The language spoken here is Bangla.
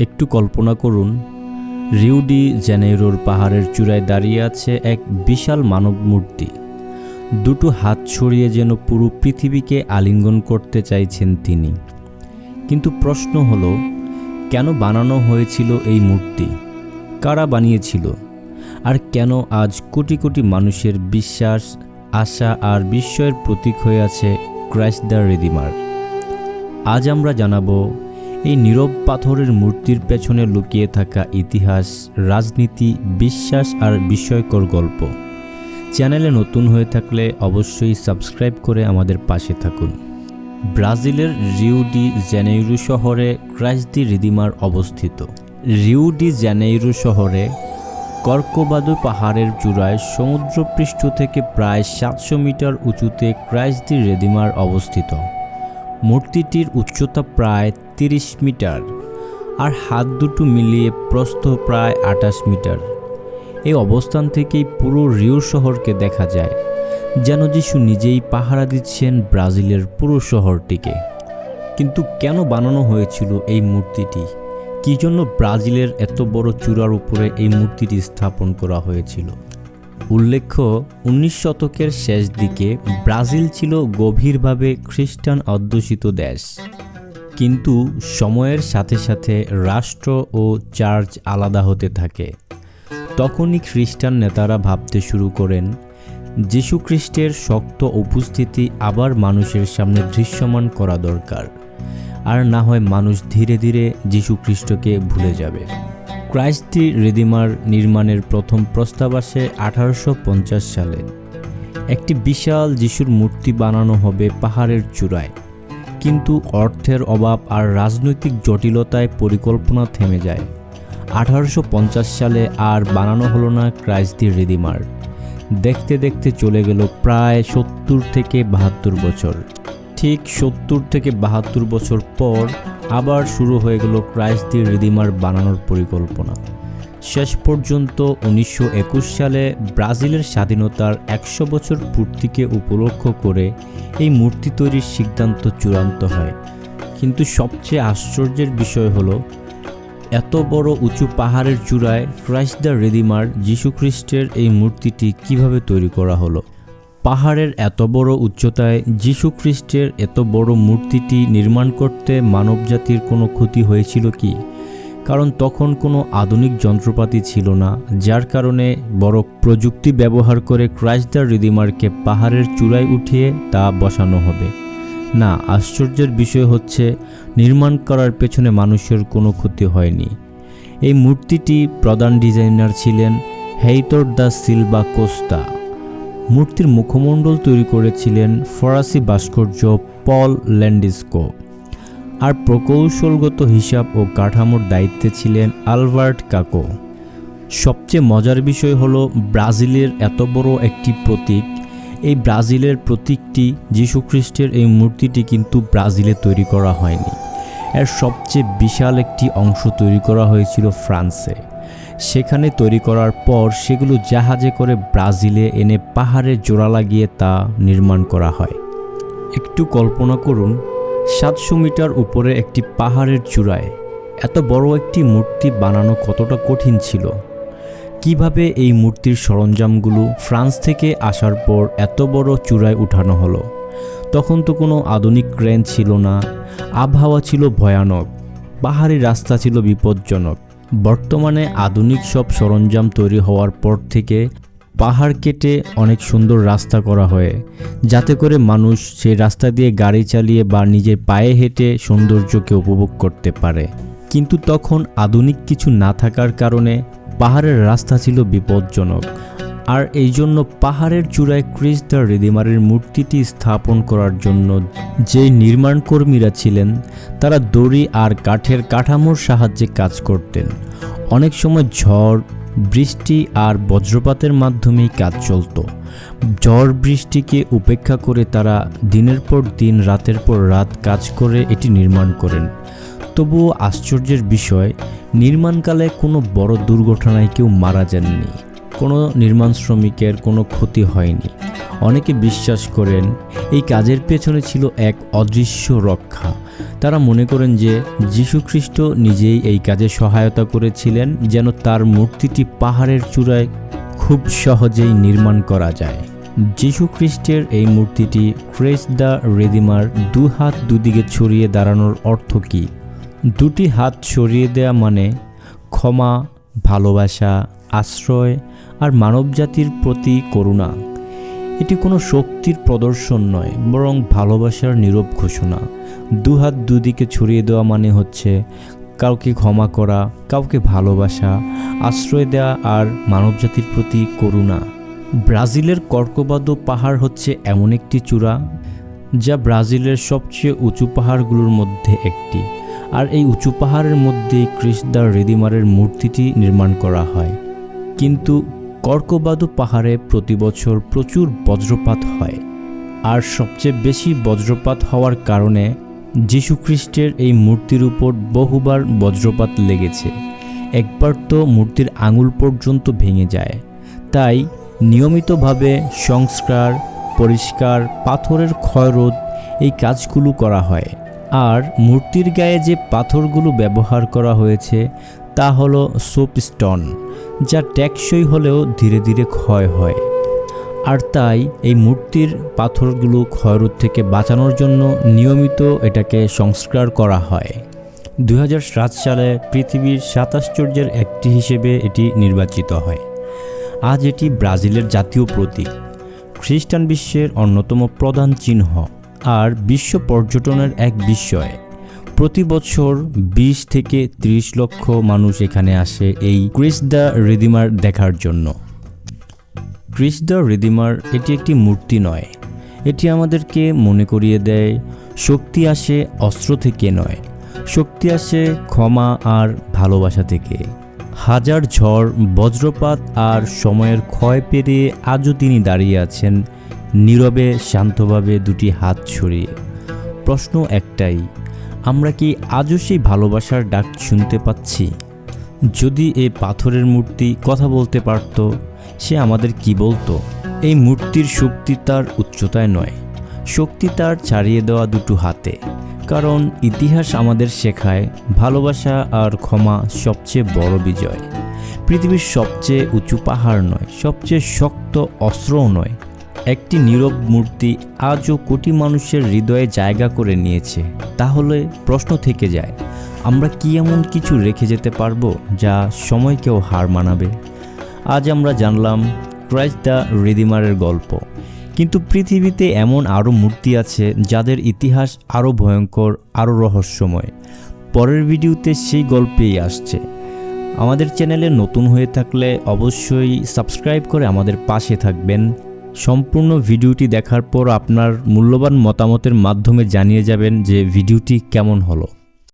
একটু কল্পনা করুন রিউডি জেনেরোর পাহাড়ের চূড়ায় দাঁড়িয়ে আছে এক বিশাল মানব মূর্তি। দুটো হাত ছড়িয়ে যেন পুরো পৃথিবীকে আলিঙ্গন করতে চাইছেন তিনি। কিন্তু প্রশ্ন হলো, কেন বানানো হয়েছিল এই মূর্তি? কারা বানিয়েছিল? আর কেন আজ কোটি কোটি মানুষের বিশ্বাস, আশা আর বিস্ময়ের প্রতীক হয়ে আছে ক্রাইস্ট দ্য রেদিমার আজ আমরা জানাব এই নীরব পাথরের মূর্তির পেছনে লুকিয়ে থাকা ইতিহাস, রাজনীতি, বিশ্বাস আর বিস্ময়কর গল্প। চ্যানেলে নতুন হয়ে থাকলে অবশ্যই সাবস্ক্রাইব করে আমাদের পাশে থাকুন। ব্রাজিলের রিউ ডি জেনেইরু শহরে ক্রাইস্ট দি রিদিমার অবস্থিত। রিউ ডি জেনেইরু শহরে কর্কবাদু পাহাড়ের চূড়ায় সমুদ্রপৃষ্ঠ থেকে প্রায় সাতশো মিটার উঁচুতে ক্রাইস্ট দি রেদিমার অবস্থিত। মূর্তিটির উচ্চতা প্রায় তিরিশ মিটার আর হাত দুটো মিলিয়ে প্রস্থ প্রায় আটাশ মিটার। এই অবস্থান থেকেই পুরো রিও শহরকে দেখা যায়, যেন যিশু নিজেই পাহারা দিচ্ছেন ব্রাজিলের পুরো শহরটিকে। কিন্তু কেন বানানো হয়েছিল এই মূর্তিটি? কী জন্য ব্রাজিলের এত বড় চূড়ার উপরে এই মূর্তিটি স্থাপন করা হয়েছিল? উল্লেখ্য, উনিশ শতকের শেষ দিকে ব্রাজিল ছিল গভীরভাবে খ্রিস্টান অধ্যুষিত দেশ। কিন্তু সময়ের সাথে সাথে রাষ্ট্র ও চার্চ আলাদা হতে থাকে। তখনই খ্রিস্টান নেতারা ভাবতে শুরু করেন, যীশু খ্রিস্টের শক্ত উপস্থিতি আবার মানুষের সামনে দৃশ্যমান করা দরকার। আর না হয় মানুষ ধীরে ধীরে যীশু খ্রিস্টকে ভুলে যাবে। ক্রাইস্ট রেদিমার নির্মাণের প্রথম প্রস্তাব আসে আঠারোশো পঞ্চাশ সালে। একটি বিশাল যিশুর মূর্তি বানানো হবে পাহাড়ের চূড়ায়। কিন্তু অর্থের অভাব আর রাজনৈতিক জটিলতায় পরিকল্পনা থেমে যায়। আঠারোশো পঞ্চাশ সালে আর বানানো হলো না ক্রাইস্ট দি রেদিমার। দেখতে দেখতে চলে গেল প্রায় সত্তর থেকে বাহাত্তর বছর। ঠিক সত্তর থেকে বাহাত্তর বছর পর আবার শুরু হয়ে গেল ক্রাইস্ট দি রিদিমার বানানোর পরিকল্পনা। শেষ পর্যন্ত উনিশশো একুশ সালে ব্রাজিলের স্বাধীনতার একশো বছর পূর্তিকে উপলক্ষ করে এই মূর্তি তৈরির সিদ্ধান্ত চূড়ান্ত হয়। কিন্তু সবচেয়ে আশ্চর্যের বিষয় হলো, এত বড় উঁচু পাহাড়ের চূড়ায় ক্রাইস্ট দ্য রেদিমার যীশুখ্রিস্টের এই মূর্তিটি কীভাবে তৈরি করা হলো? পাহাড়ের এত বড় উচ্চতায় যীশু খ্রিস্টের এত বড় মূর্তিটি নির্মাণ করতে মানবজাতির কোনো ক্ষতি হয়েছিল কি? কারণ তখন কোনো আধুনিক যন্ত্রপাতি ছিল না, যার কারণে বড় প্রযুক্তি ব্যবহার করে ক্রাইস্ট দ্য রিদিমারকে পাহাড়ের চূড়ায় উঠিয়ে তা বসানো হবে। না, আশ্চর্যের বিষয় হচ্ছে, নির্মাণ করার পেছনে মানুষের কোনো ক্ষতি হয়নি। এই মূর্তিটি প্রধান ডিজাইনার ছিলেন হেইতর দ্য সিলবা কোস্তা। মূর্তির মুখমণ্ডল তৈরি করেছিলেন ফরাসি ভাস্কর্য পল ল্যান্ডিস্কো। আর প্রকৌশলগত হিসাব ও কাঠামোর দায়িত্বে ছিলেন আলবার্ট কাকো। সবচেয়ে মজার বিষয় হলো ব্রাজিলের এত বড় একটি প্রতীক। এই ব্রাজিলের প্রতীকটি যীশুখ্রিস্টের এই মূর্তিটি কিন্তু ব্রাজিলে তৈরি করা হয়নি। এর সবচেয়ে বিশাল একটি অংশ তৈরি করা হয়েছিল ফ্রান্সে। সেখানে তৈরি করার পর সেগুলো জাহাজে করে ব্রাজিলে এনে পাহাড়ে জোড়া লাগিয়ে তা নির্মাণ করা হয়। একটু কল্পনা করুন সাতশো মিটার উপরে একটি পাহাড়ের চূড়ায়। এত বড় একটি মূর্তি বানানো কতটা কঠিন ছিল? কীভাবে এই মূর্তির সরঞ্জামগুলো ফ্রান্স থেকে আসার পর এত বড় চূড়ায় উঠানো হলো? তখন তো কোনো আধুনিক ক্রেন ছিল না, আবহাওয়া ছিল ভয়ানক, পাহাড়ি রাস্তা ছিল বিপজ্জনক। বর্তমানে আধুনিক সব সরঞ্জাম তৈরি হওয়ার পর থেকে পাহাড় কেটে অনেক সুন্দর রাস্তা করা হয়, যাতে করে মানুষ সেই রাস্তা দিয়ে গাড়ি চালিয়ে বা নিজের পায়ে হেঁটে সৌন্দর্যকে উপভোগ করতে পারে। কিন্তু তখন আধুনিক কিছু না থাকার কারণে পাহাড়ের রাস্তা ছিল বিপজ্জনক। আর এই জন্য পাহাড়ের চূড়ায় ক্রিস দ্য রেদিমারের মূর্তিটি স্থাপন করার জন্য যে নির্মাণ কর্মীরা ছিলেন, তারা দড়ি আর কাঠের কাঠামোর সাহায্যে কাজ করতেন। অনেক সময় ঝড় বৃষ্টি আর বজ্রপাতের মাধ্যমেই কাজ চলত। ঝড় বৃষ্টিকে উপেক্ষা করে তারা দিনের পর দিন, রাতের পর রাত কাজ করে এটি নির্মাণ করেন। তবুও আশ্চর্যের বিষয়, নির্মাণকালে কোনো বড় দুর্ঘটনায় কেউ মারা যাননি। কোনো নির্মাণ শ্রমিকের কোনো ক্ষতি হয়নি। অনেকে বিশ্বাস করেন এই কাজের পেছনে ছিল এক অদৃশ্য রক্ষা। তারা মনে করেন যে যীশুখ্রিস্ট নিজেই এই কাজে সহায়তা করেছিলেন যেন তার মূর্তিটি পাহাড়ের চূড়ায় খুব সহজেই নির্মাণ করা যায়। খ্রিস্টের এই মূর্তিটি ক্রেস্ট দ্য রেদিমার দু হাত দুদিকে ছড়িয়ে দাঁড়ানোর অর্থ কী? দুটি হাত ছড়িয়ে দেয়া মানে ক্ষমা, ভালোবাসা আশ্রয় আর মানবজাতির প্রতি করুণা। এটি কোনো শক্তির প্রদর্শন নয়, বরং ভালোবাসার নীরব ঘোষণা। দুহাত দুদিকে ছড়িয়ে দেওয়া মানে হচ্ছে কাউকে ক্ষমা করা, কাউকে ভালোবাসা, আশ্রয় দেওয়া আর মানবজাতির প্রতি করুণা। ব্রাজিলের কর্কবাদো পাহাড় হচ্ছে এমন একটি চূড়া, যা ব্রাজিলের সবচেয়ে উঁচু পাহাড়গুলোর মধ্যে একটি। আর এই উঁচু পাহাড়ের মধ্যেই ক্রিস্টার রেদিমারের মূর্তিটি নির্মাণ করা হয়। কিন্তু কর্কবাদু পাহাড়ে প্রতি বছর প্রচুর বজ্রপাত হয়। আর সবচেয়ে বেশি বজ্রপাত হওয়ার কারণে যীশুখ্রিস্টের এই মূর্তির উপর বহুবার বজ্রপাত লেগেছে। একবার তো মূর্তির আঙুল পর্যন্ত ভেঙে যায়। তাই নিয়মিতভাবে সংস্কার, পরিষ্কার, পাথরের ক্ষয়রোধ এই কাজগুলো করা হয়। আর মূর্তির গায়ে যে পাথরগুলো ব্যবহার করা হয়েছে তা হলো সোপস্টোন যা টেকসই হলেও ধীরে ধীরে ক্ষয় হয়। আর তাই এই মূর্তির পাথরগুলো ক্ষয়রোধ থেকে বাঁচানোর জন্য নিয়মিত এটাকে সংস্কার করা হয়। দু সাত সালে পৃথিবীর সাত আশ্চর্যের একটি হিসেবে এটি নির্বাচিত হয়। আজ এটি ব্রাজিলের জাতীয় প্রতীক, খ্রিস্টান বিশ্বের অন্যতম প্রধান চিহ্ন, আর বিশ্ব পর্যটনের এক বিষয় প্রতি বছর বিশ থেকে ৩০ লক্ষ মানুষ এখানে আসে এই ক্রিস দ্য রিদিমার দেখার জন্য। ক্রিস দ্য রিদিমার এটি একটি মূর্তি নয়। এটি আমাদেরকে মনে করিয়ে দেয়, শক্তি আসে অস্ত্র থেকে নয়। শক্তি আসে ক্ষমা আর ভালোবাসা থেকে। হাজার ঝড়, বজ্রপাত আর সময়ের ক্ষয় পেরিয়ে আজও তিনি দাঁড়িয়ে আছেন নীরবে, শান্তভাবে দুটি হাত ছড়িয়ে। প্রশ্ন একটাই আমরা কি আজও সেই ভালোবাসার ডাক শুনতে পাচ্ছি? যদি এই পাথরের মূর্তি কথা বলতে পারত, সে আমাদের কি বলতো? এই মূর্তির শক্তি তার উচ্চতায় নয়। শক্তি তার ছাড়িয়ে দেওয়া দুটো হাতে। কারণ ইতিহাস আমাদের শেখায়, ভালোবাসা আর ক্ষমা সবচেয়ে বড় বিজয়। পৃথিবীর সবচেয়ে উঁচু পাহাড় নয়, সবচেয়ে শক্ত অস্ত্রও নয়। একটি নীরব মূর্তি আজও কোটি মানুষের হৃদয়ে জায়গা করে নিয়েছে। তাহলে প্রশ্ন থেকে যায়, আমরা কি এমন কিছু রেখে যেতে পারব যা সময়কেও হার মানাবে? আজ আমরা জানলাম ক্রাইস্ট দ্য রিদিমারের গল্প। কিন্তু পৃথিবীতে এমন আরও মূর্তি আছে যাদের ইতিহাস আরও ভয়ঙ্কর, আরও রহস্যময়। পরের ভিডিওতে সেই গল্পেই আসছে। আমাদের চ্যানেলে নতুন হয়ে থাকলে অবশ্যই সাবস্ক্রাইব করে আমাদের পাশে থাকবেন। সম্পূর্ণ ভিডিওটি দেখার পর আপনার মূল্যবান মতামতের মাধ্যমে জানিয়ে যাবেন যে ভিডিওটি কেমন হলো।